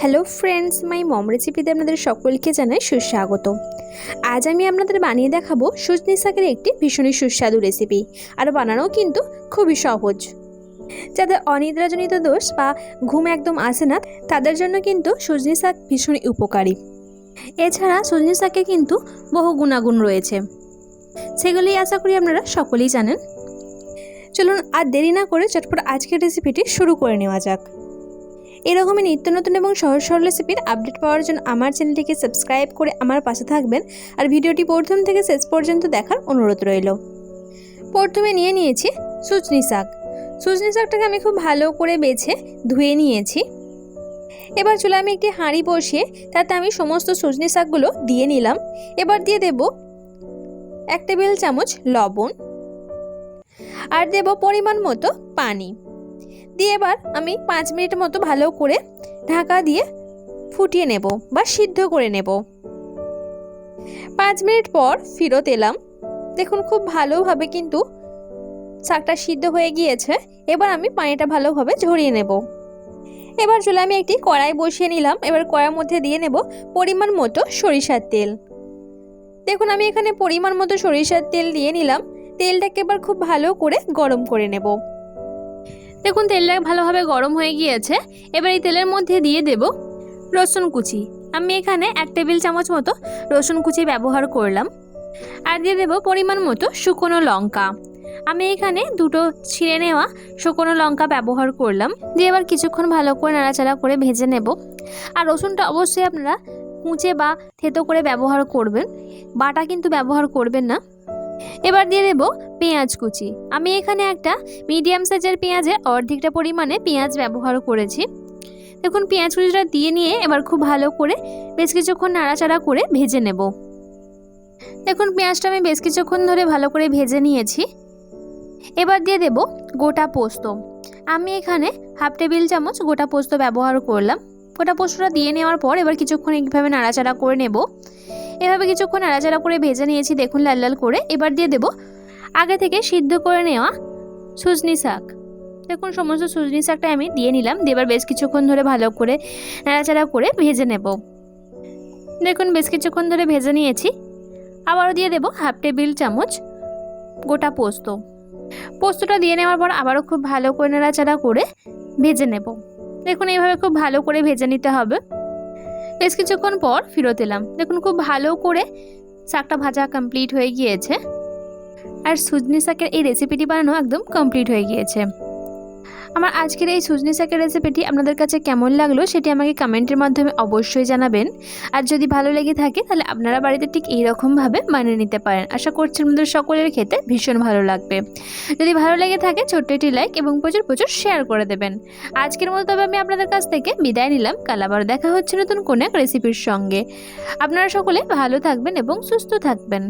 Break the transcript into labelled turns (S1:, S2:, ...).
S1: Hello friends মাই মম রেসিপিতে আপনাদের সকলকে জানাই সুস্বাগত। আজ আমি আপনাদের বানিয়ে দেখাবো সুজনি শাকের একটি ভীষণই সুস্বাদু রেসিপি আর বানানোও কিন্তু খুবই সহজ। যাদের অনিদ্রাজনিত দোষ বা ঘুম একদম আসে না, তাদের জন্য কিন্তু সজনি শাক ভীষণই উপকারী। এছাড়া সজনি শাকে কিন্তু বহু গুণাগুণ রয়েছে। সেগুলি আশা করি আপনারা সকলেই জানেন। চলুন আর দেরি না করে চটপট আজকের রেসিপিটি শুরু করে নেওয়া যাক। এরকমই নিত্য নতুন এবং সহজ সরল রেসিপির আপডেট পাওয়ার জন্য আমার চ্যানেলটিকে সাবস্ক্রাইব করে আমার পাশে থাকবেন আর ভিডিওটি প্রথম থেকে শেষ পর্যন্ত দেখার অনুরোধ রইল। প্রথমে নিয়ে নিয়েছি সুচনি শাক। সুচনি শাকটাকে আমি খুব ভালো করে বেছে ধুয়ে নিয়েছি। এবার চলে আমি একটি হাঁড়ি বসিয়ে তাতে আমি সমস্ত সজনি শাকগুলো দিয়ে নিলাম। এবার দিয়ে দেব এক টেবিল চামচ লবণ। আর দেব পরিমাণ মতো পানি। দিয়ে এবার আমি পাঁচ মিনিট মতো ভালো করে ঢাকা দিয়ে ফুটিয়ে নেব বা সিদ্ধ করে নেব। পাঁচ মিনিট পর ফেরত এলাম। দেখুন, খুব ভালোভাবে কিন্তু শাকটা সিদ্ধ হয়ে গিয়েছে। এবার আমি পানিটা ভালোভাবে ঝরিয়ে নেব। এবার চলে আমি একটি কড়াই বসিয়ে নিলাম। এবার কড়াইয়ের মধ্যে দিয়ে নেব পরিমাণ মতো সরিষার তেল। দেখুন, আমি এখানে পরিমাণ মতো সরিষার তেল দিয়ে নিলাম। তেলটাকে এবার খুব ভালো করে গরম করে নেব। দেখুন, তেলটা ভালোভাবে গরম হয়ে গিয়েছে। এবার এই তেলের মধ্যে দিয়ে দেব রসুন কুচি। আমি এখানে এক টেবিল চামচ মতো রসুন কুচি ব্যবহার করলাম। আর দিয়ে দেব পরিমাণ মতো শুকনো লঙ্কা। আমি এখানে দুটো ছিঁড়ে নেওয়া শুকনো লঙ্কা ব্যবহার করলাম। দিয়ে এবার কিছুক্ষণ ভালো করে নাড়াচাড়া করে ভেজে নেব। আর রসুনটা অবশ্যই আপনারা কুঁচে বা থেতো করে ব্যবহার করবেন। বাটা কিন্তু ব্যবহার করবেন না। এবার দিয়ে দেব পেঁয়াজ কুচি। আমি এখানে একটা মিডিয়াম সাইজের পেঁয়াজে অর্ধেকটা পরিমাণে পেঁয়াজ ব্যবহার করেছি। দেখুন, পেঁয়াজ কুচিটা দিয়ে নিয়ে এবার খুব ভালো করে বেশ কিছুক্ষণ নাড়াচাড়া করে ভেজে নেব। দেখুন, পেঁয়াজটা আমি বেশ কিছুক্ষণ ধরে ভালো করে ভেজে নিয়েছি। এবার দিয়ে দেব গোটা পোস্ত। আমি এখানে হাফ টেবিল চামচ গোটা পোস্ত ব্যবহার করলাম। গোটা পোস্তটা দিয়ে নেওয়ার পর এবার কিছুক্ষণ এইভাবে নাড়াচাড়া করে নেব। এভাবে কিছুক্ষণ নাড়াচাড়া করে ভেজে নিয়েছি, দেখুন লাল লাল করে। এবার দিয়ে দেব আগে থেকে সিদ্ধ করে নেওয়া সুজনি শাক। দেখুন, সমস্ত সুজনি শাকটা আমি দিয়ে নিলাম। দিয়ে এবার বেশ কিছুক্ষণ ধরে ভালো করে নাড়াচাড়া করে ভেজে নেব। দেখুন, বেশ কিছুক্ষণ ধরে ভেজে নিয়েছি। আবারও দিয়ে দেব হাফ টেবিল চামচ গোটা পোস্ত। পোস্তটা দিয়ে নেওয়ার পর আবারও খুব ভালো করে নাড়াচাড়া করে ভেজে নেব। দেখুন, এইভাবে খুব ভালো করে ভেজে নিতে হবে। বেশ কিছুক্ষণ পর ফিরত এলাম। দেখুন, খুব ভালো করে শাকটা ভাজা কমপ্লিট হয়ে গিয়েছে। আর সুজনি শাকের এই রেসিপিটি বানানো একদম কমপ্লিট হয়ে গিয়েছে। আমার আজকের এই সুজনি শাকের রেসিপিটি আপনাদের কাছে কেমন লাগল সেটি আমাকে কমেন্টের মাধ্যমে অবশ্যই জানাবেন। আর যদি ভালো লেগে থাকে তাহলে আপনারা বাড়িতে ঠিক এইরকমভাবে বানিয়ে নিতে পারেন। আশা করছি আমাদের সকলের খেতে ভীষণ ভালো লাগবে। যদি ভালো লেগে থাকে ছোট্ট একটি লাইক এবং প্রচুর প্রচুর শেয়ার করে দেবেন। আজকের মতো তবে আমি আপনাদের কাছ থেকে বিদায় নিলাম। কাল আবার দেখা হচ্ছে নতুন কোনো এক রেসিপির সঙ্গে। আপনারা সকলে ভালো থাকবেন এবং সুস্থ থাকবেন।